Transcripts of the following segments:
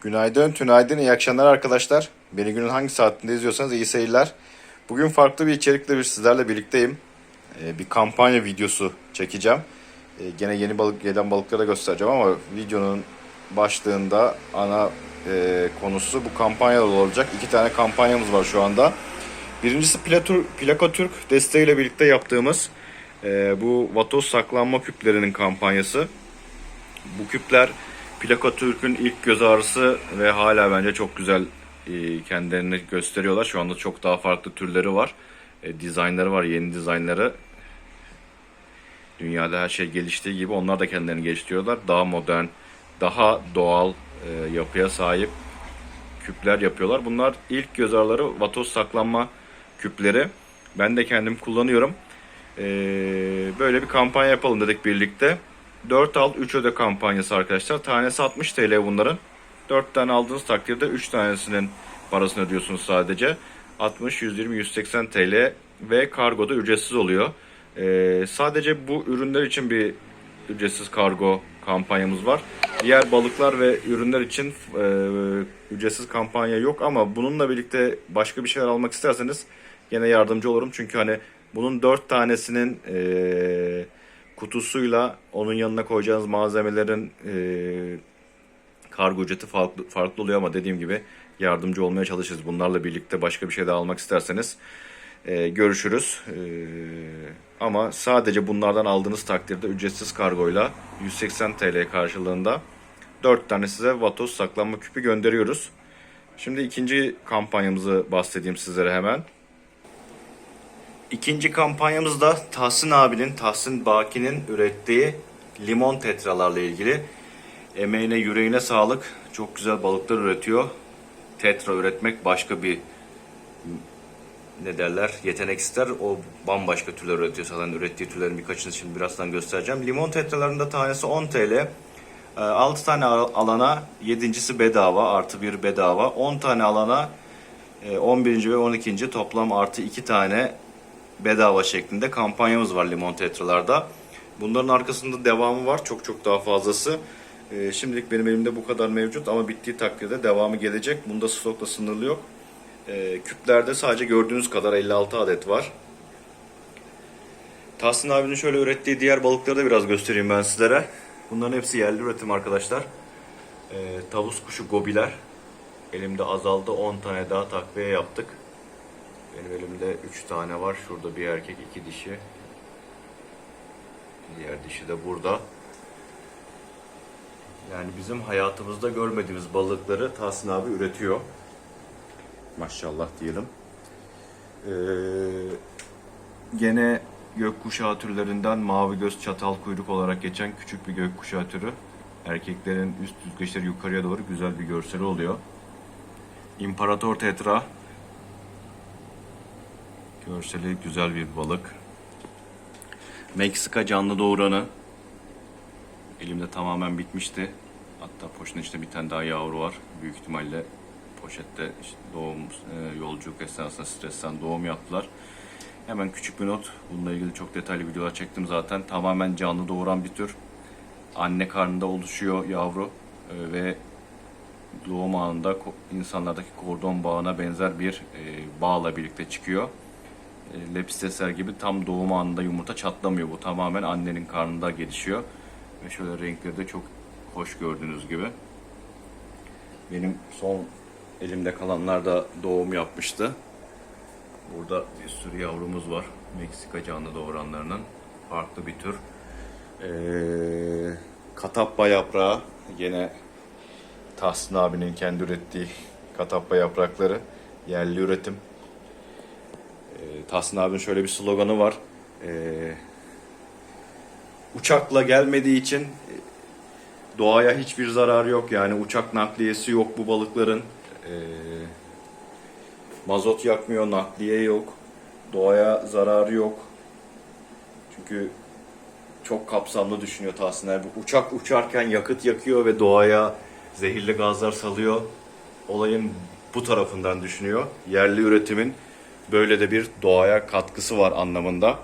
Günaydın, tünaydın, iyi akşamlar arkadaşlar. Beni günün hangi saatinde izliyorsanız iyi seyirler. Bugün farklı bir içerikle bir sizlerle birlikteyim. Ee, bir kampanya videosu çekeceğim. Ee, gene yeni balık gelen balıkları da göstereceğim ama videonun başlığında ana e, konusu bu kampanyalar olacak. İki tane kampanyamız var şu anda. Birincisi Platur, Plakatürk desteğiyle birlikte yaptığımız e, bu vatoz saklanma küplerinin kampanyası. Bu küpler Plaka Türk'ün ilk göz ağrısı ve hala bence çok güzel e, kendilerini gösteriyorlar. Şu anda çok daha farklı türleri var. E, dizaynları var, yeni dizaynları. Dünyada her şey geliştiği gibi onlar da kendilerini geliştiriyorlar. Daha modern, daha doğal e, yapıya sahip küpler yapıyorlar. Bunlar ilk göz ağrıları vatoz saklanma küpleri. Ben de kendim kullanıyorum. Böyle bir kampanya yapalım dedik birlikte. 4 al 3 öde kampanyası arkadaşlar. Tanesi 60 TL bunların. 4 tane aldığınız takdirde 3 tanesinin parasını ödüyorsunuz sadece. 60, 120, 180 TL ve kargo da ücretsiz oluyor. Ee, sadece bu ürünler için bir ücretsiz kargo kampanyamız var. Diğer balıklar ve ürünler için e, ücretsiz kampanya yok ama bununla birlikte başka bir şeyler almak isterseniz gene yardımcı olurum. Çünkü hani bunun 4 tanesinin e, kutusuyla onun yanına koyacağınız malzemelerin e, kargo ücreti farklı, farklı oluyor ama dediğim gibi yardımcı olmaya çalışırız. Bunlarla birlikte başka bir şey daha almak isterseniz e, görüşürüz. E, ama sadece bunlardan aldığınız takdirde ücretsiz kargoyla 180 TL karşılığında 4 tane size vatoz saklanma küpü gönderiyoruz. Şimdi ikinci kampanyamızı bahsedeyim sizlere hemen. İkinci kampanyamız da Tahsin abinin, Tahsin Baki'nin ürettiği limon tetralarla ilgili. Emeğine, yüreğine sağlık. Çok güzel balıklar üretiyor. Tetra üretmek başka bir ne derler yetenek ister. O bambaşka türler üretiyor. Zaten ürettiği türlerin birkaçını şimdi birazdan göstereceğim. Limon tetralarında tanesi 10 TL. 6 tane alana 7.si bedava artı bir bedava. 10 tane alana 11. ve 12. toplam artı 2 tane bedava şeklinde kampanyamız var limon tetralarda. Bunların arkasında devamı var. Çok çok daha fazlası. Ee, şimdilik benim elimde bu kadar mevcut ama bittiği takdirde devamı gelecek. Bunda stokla sınırlı yok. Ee, küplerde sadece gördüğünüz kadar 56 adet var. Tahsin abinin şöyle ürettiği diğer balıkları da biraz göstereyim ben sizlere. Bunların hepsi yerli üretim arkadaşlar. Ee, tavus kuşu gobiler. Elimde azaldı 10 tane daha takviye yaptık. Benim elimde 3 tane var. Şurada bir erkek, iki dişi. Diğer dişi de burada. Yani bizim hayatımızda görmediğimiz balıkları Tahsin abi üretiyor. Maşallah diyelim. Ee, gene gökkuşağı türlerinden mavi göz çatal kuyruk olarak geçen küçük bir gökkuşağı türü. Erkeklerin üst yüzgeçleri yukarıya doğru güzel bir görseli oluyor. İmparator tetra Görseli güzel bir balık. Meksika canlı doğuranı. Elimde tamamen bitmişti. Hatta poşetin içinde bir tane daha yavru var. Büyük ihtimalle poşette işte doğum e, yolculuk esnasında stresten doğum yaptılar. Hemen küçük bir not. Bununla ilgili çok detaylı videolar çektim zaten. Tamamen canlı doğuran bir tür. Anne karnında oluşuyor yavru e, ve doğum anında insanlardaki kordon bağına benzer bir e, bağla birlikte çıkıyor. E, lepistesler gibi tam doğum anında yumurta çatlamıyor. Bu tamamen annenin karnında gelişiyor. Ve şöyle renkleri de çok hoş gördüğünüz gibi. Benim son elimde kalanlar da doğum yapmıştı. Burada bir sürü yavrumuz var. Meksika canlı doğuranlarının farklı bir tür. Ee, katappa yaprağı yine Tahsin abinin kendi ürettiği katappa yaprakları yerli üretim. Ee, Tahsin abinin şöyle bir sloganı var. Ee, uçakla gelmediği için e, doğaya hiçbir zararı yok. Yani uçak nakliyesi yok bu balıkların. Ee, mazot yakmıyor, nakliye yok. Doğaya zararı yok. Çünkü çok kapsamlı düşünüyor Tahsin abi. Uçak uçarken yakıt yakıyor ve doğaya zehirli gazlar salıyor. Olayın bu tarafından düşünüyor. Yerli üretimin böyle de bir doğaya katkısı var anlamında.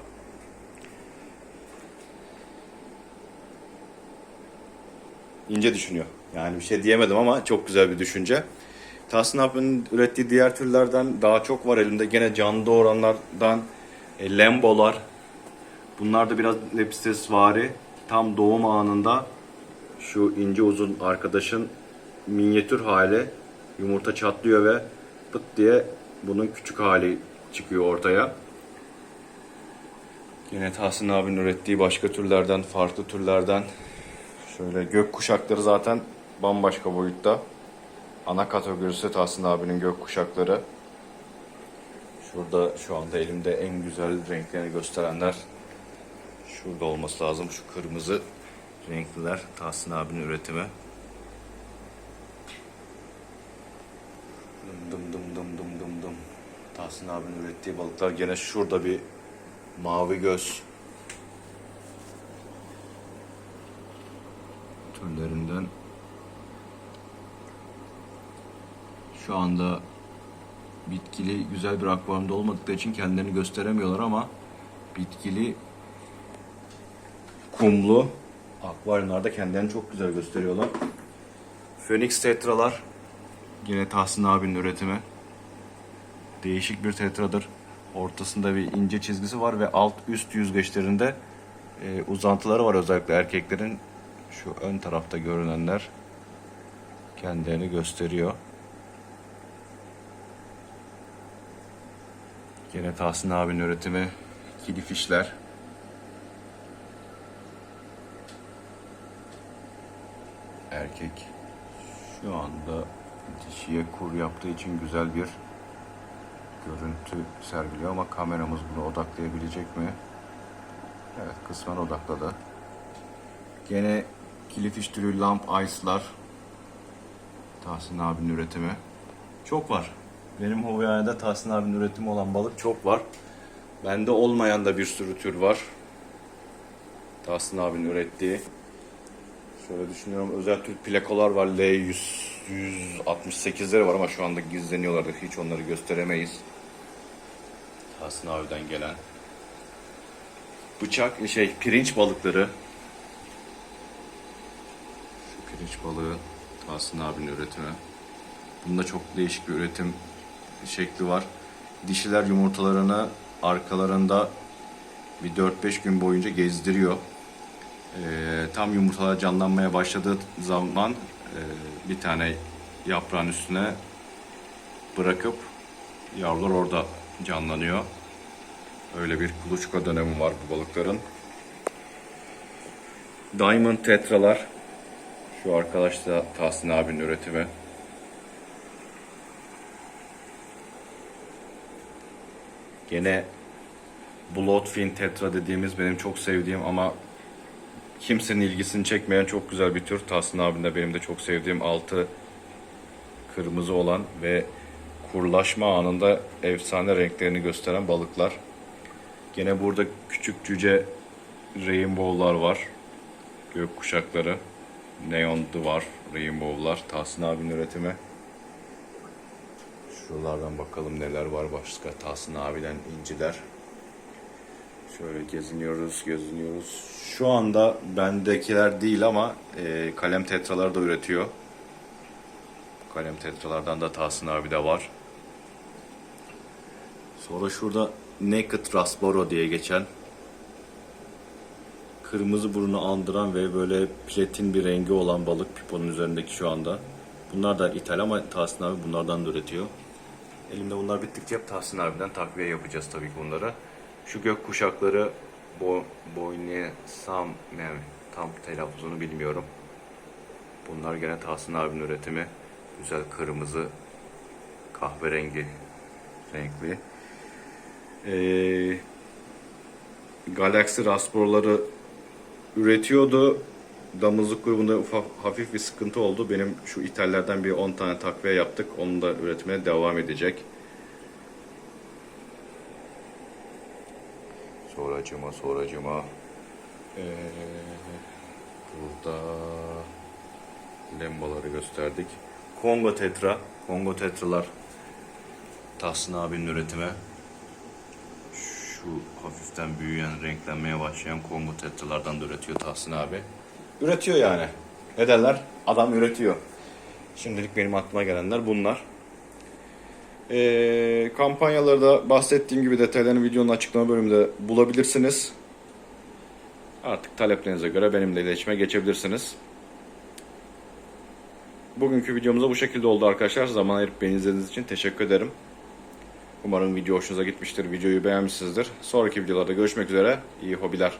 İnce düşünüyor. Yani bir şey diyemedim ama çok güzel bir düşünce. Tahsin abinin ürettiği diğer türlerden daha çok var elimde. Gene canlı doğuranlardan e, lembolar. Bunlar da biraz lepstes vari. Tam doğum anında şu ince uzun arkadaşın minyatür hali yumurta çatlıyor ve pıt diye bunun küçük hali çıkıyor ortaya. Yine Tahsin abinin ürettiği başka türlerden, farklı türlerden şöyle gök kuşakları zaten bambaşka boyutta. Ana kategorisi Tahsin abinin gök kuşakları. Şurada şu anda elimde en güzel renklerini gösterenler şurada olması lazım. Şu kırmızı renkliler Tahsin abinin üretimi. Tahsin abinin ürettiği balıklar gene şurada bir mavi göz türlerinden şu anda bitkili güzel bir akvaryumda olmadıkları için kendilerini gösteremiyorlar ama bitkili kumlu akvaryumlarda kendilerini çok güzel gösteriyorlar. Phoenix tetralar yine Tahsin abinin üretimi. Değişik bir tetradır. Ortasında bir ince çizgisi var ve alt üst yüzgeçlerinde e, uzantıları var özellikle erkeklerin. Şu ön tarafta görünenler kendilerini gösteriyor. Yine Tahsin abinin üretimi kilifişler. Erkek şu anda dişiye kur yaptığı için güzel bir görüntü sergiliyor ama kameramız bunu odaklayabilecek mi? Evet kısmen odakladı. Gene kilifiş türü lamp ice'lar. Tahsin abinin üretimi. Çok var. Benim Hovyana'da Tahsin abinin üretimi olan balık çok var. Bende olmayan da bir sürü tür var. Tahsin abinin ürettiği. Şöyle düşünüyorum özel tür plakalar var. L100 168'leri var ama şu anda gizleniyorlardı. Hiç onları gösteremeyiz. Tahsin abiden gelen. Bıçak şey pirinç balıkları. Şu pirinç balığı Tahsin abinin üretimi. Bunda çok değişik bir üretim şekli var. Dişiler yumurtalarını arkalarında bir 4-5 gün boyunca gezdiriyor. Ee, tam yumurtalar canlanmaya başladığı zaman e, bir tane yaprağın üstüne bırakıp yavrular orada canlanıyor. Öyle bir kuluçka dönemi var bu balıkların. Diamond tetralar. Şu arkadaş da Tahsin abinin üretimi. Gene Bloodfin tetra dediğimiz benim çok sevdiğim ama kimsenin ilgisini çekmeyen çok güzel bir tür. Tahsin abinin de benim de çok sevdiğim altı kırmızı olan ve kurlaşma anında efsane renklerini gösteren balıklar. Gene burada küçük cüce rainbow'lar var. Gök kuşakları. Neon var rainbow'lar. Tahsin abinin üretimi. Şuralardan bakalım neler var başka. Tahsin abiden inciler. Şöyle geziniyoruz, geziniyoruz. Şu anda bendekiler değil ama e, kalem tetralar da üretiyor. Kalem tetralardan da Tahsin abi de var. Sonra şurada Naked Rasboro diye geçen kırmızı burnu andıran ve böyle platin bir rengi olan balık piponun üzerindeki şu anda. Bunlar da ithal ama Tahsin abi bunlardan da üretiyor. Elimde bunlar bittikçe hep Tahsin abiden takviye yapacağız tabii ki bunlara. Şu gök kuşakları bo boyne sam yani tam telaffuzunu bilmiyorum. Bunlar gene Tahsin abinin üretimi. Güzel kırmızı kahverengi renkli. Ee, Galaxy Rasporları üretiyordu. Damızlık grubunda ufak, hafif bir sıkıntı oldu. Benim şu ithallerden bir 10 tane takviye yaptık. Onu da üretmeye devam edecek. Sonracıma, sonracıma. Ee, burada lembaları gösterdik. Kongo Tetra. Kongo Tetralar. Tahsin abinin üretimi. Şu hafiften büyüyen, renklenmeye başlayan Kongo Tetralardan da üretiyor Tahsin abi. Üretiyor yani. Ne derler? Adam üretiyor. Şimdilik benim aklıma gelenler bunlar. Ee, kampanyaları da bahsettiğim gibi detaylarını videonun açıklama bölümünde bulabilirsiniz. Artık taleplerinize göre benimle iletişime geçebilirsiniz. Bugünkü videomuz da bu şekilde oldu arkadaşlar. Zaman ayırıp beni izlediğiniz için teşekkür ederim. Umarım video hoşunuza gitmiştir. Videoyu beğenmişsinizdir. Sonraki videolarda görüşmek üzere. İyi hobiler.